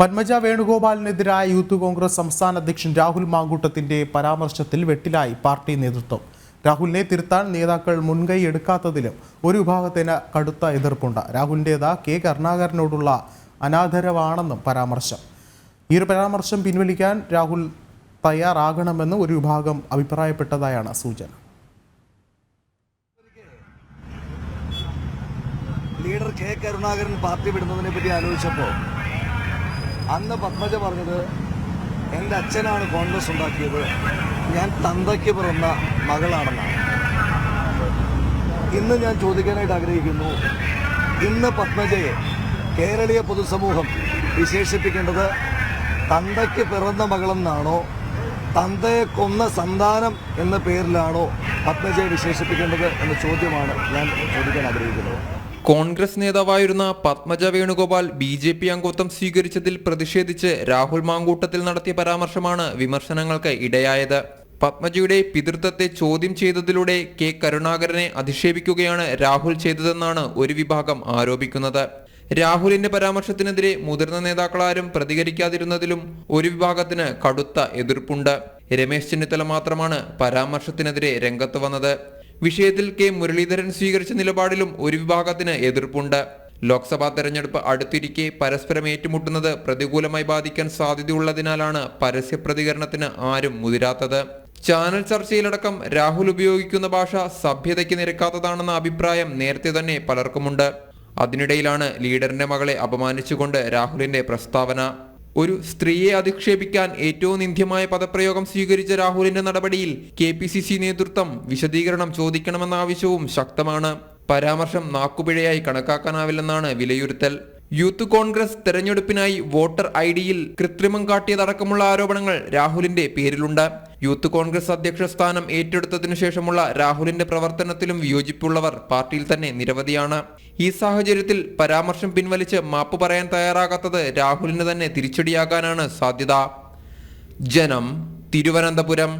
Padmaja വേണുഗോപാലിനെതിരായ youth Congress സംസ്ഥാന അധ്യക്ഷൻ രാഹുൽ മാങ്കൂട്ടത്തിന്റെ പരാമർശത്തിൽ വെട്ടിലായി പാർട്ടി നേതൃത്വം. രാഹുലിനെ തിരുത്താൻ നേതാക്കൾ മുൻകൈ എടുക്കാത്തതിലും ഒരു വിഭാഗത്തിന് കടുത്ത എതിർപ്പുണ്ട്. രാഹുലിന്റേത് കെ കരുണാകരനോടുള്ള അനാദരവാണെന്നും പരാമർശം. ഈ ഒരു പരാമർശം പിൻവലിക്കാൻ രാഹുൽ തയ്യാറാകണമെന്ന് ഒരു വിഭാഗം അഭിപ്രായപ്പെട്ടതായാണ് സൂചന. ലീഡർ കെ കരുണാകരൻ പാർട്ടി വിടുന്നതിനെ പറ്റി ആലോചിച്ചപ്പോൾ അന്ന് പത്മജ പറഞ്ഞത് എന്റെ അച്ഛനാണ് കോൺഗ്രസ് ഉണ്ടാക്കിയത്. ഞാൻ തന്തയ്ക്ക് പിറന്ന മകളാണെന്നാണ്. ഇന്ന് ഞാൻ ചോദിക്കാനായിട്ട് ആഗ്രഹിക്കുന്നു ഇന്ന് പത്മജയെ കേരളീയ പൊതുസമൂഹം വിശേഷിപ്പിക്കേണ്ടത് തന്തയ്ക്ക് പിറന്ന മകളെന്നാണോ തന്തയെ കൊന്ന സന്താനം എന്ന പേരിലാണോ പത്മജയെ വിശേഷിപ്പിക്കേണ്ടത് എന്ന ചോദ്യമാണ് ഞാൻ ചോദിക്കാൻ ആഗ്രഹിക്കുന്നത്. കോൺഗ്രസ് നേതാവായിരുന്ന Padmaja Venugopal B J P അംഗത്വം സ്വീകരിച്ചതിൽ പ്രതിഷേധിച്ച് രാഹുൽ മാങ്കൂട്ടത്തിൽ നടത്തിയ പരാമർശമാണ് വിമർശനങ്ങൾക്ക് ഇടയായത്. പത്മജയുടെ പിതൃത്വത്തെ ചോദ്യം ചെയ്തതിലൂടെ കെ കരുണാകരനെ അധിക്ഷേപിക്കുകയാണ് രാഹുൽ ചെയ്തതെന്നാണ് ഒരു വിഭാഗം ആരോപിക്കുന്നത്. രാഹുലിന്റെ പരാമർശത്തിനെതിരെ മുതിർന്ന നേതാക്കളാരും പ്രതികരിക്കാതിരുന്നതിലും ഒരു വിഭാഗത്തിന് കടുത്ത എതിർപ്പുണ്ട്. രമേശ് ചെന്നിത്തല മാത്രമാണ് പരാമർശത്തിനെതിരെ രംഗത്ത് വന്നത്. വിഷയത്തിൽ കെ മുരളീധരൻ സ്വീകരിച്ച നിലപാടിലും ഒരു വിഭാഗത്തിന് എതിർപ്പുണ്ട്. ലോക്സഭാ തെരഞ്ഞെടുപ്പ് അടുത്തിരിക്കെ പരസ്പരം ഏറ്റുമുട്ടുന്നത് പ്രതികൂലമായി ബാധിക്കാൻ സാധ്യതയുള്ളതിനാലാണ് പരസ്യ പ്രതികരണത്തിന് ആരും മുതിരാത്തത്. ചാനൽ ചർച്ചയിലടക്കം രാഹുൽ ഉപയോഗിക്കുന്ന ഭാഷ സഭ്യതയ്ക്ക് നിരക്കാത്തതാണെന്ന അഭിപ്രായം നേരത്തെ തന്നെ പലർക്കുമുണ്ട്. അതിനിടയിലാണ് ലീഡറിന്റെ മകളെ അപമാനിച്ചുകൊണ്ട് രാഹുലിന്റെ പ്രസ്താവന. ഒരു സ്ത്രീയെ അധിക്ഷേപിക്കാൻ ഏറ്റവും നിന്ദ്യമായ പദപ്രയോഗം സ്വീകരിച്ച രാഹുലിന്റെ നടപടിയിൽ കെ പി സി സി നേതൃത്വം വിശദീകരണം ചോദിക്കണമെന്ന ആവശ്യവും ശക്തമാണ്. പരാമർശം നാക്കുപിഴയായി കണക്കാക്കാനാവില്ലെന്നാണ് വിലയിരുത്തൽ. യൂത്ത് കോൺഗ്രസ് തെരഞ്ഞെടുപ്പിനായി വോട്ടർ ഐ ഡിയിൽ കൃത്രിമം കാട്ടിയതടക്കമുള്ള ആരോപണങ്ങൾ രാഹുലിന്റെ പേരിലുണ്ട്. യൂത്ത് കോൺഗ്രസ് അധ്യക്ഷ സ്ഥാനം ഏറ്റെടുത്തതിനു ശേഷമുള്ള രാഹുലിന്റെ പ്രവർത്തനത്തിലും വിയോജിപ്പുള്ളവർ പാർട്ടിയിൽ തന്നെ നിരവധിയാണ്. ഈ സാഹചര്യത്തിൽ പരാമർശം പിൻവലിച്ച് മാപ്പ് പറയാൻ തയ്യാറാകാത്തത് രാഹുലിന് തന്നെ തിരിച്ചടിയാകാനാണ് സാധ്യത. ജനം തിരുവനന്തപുരം.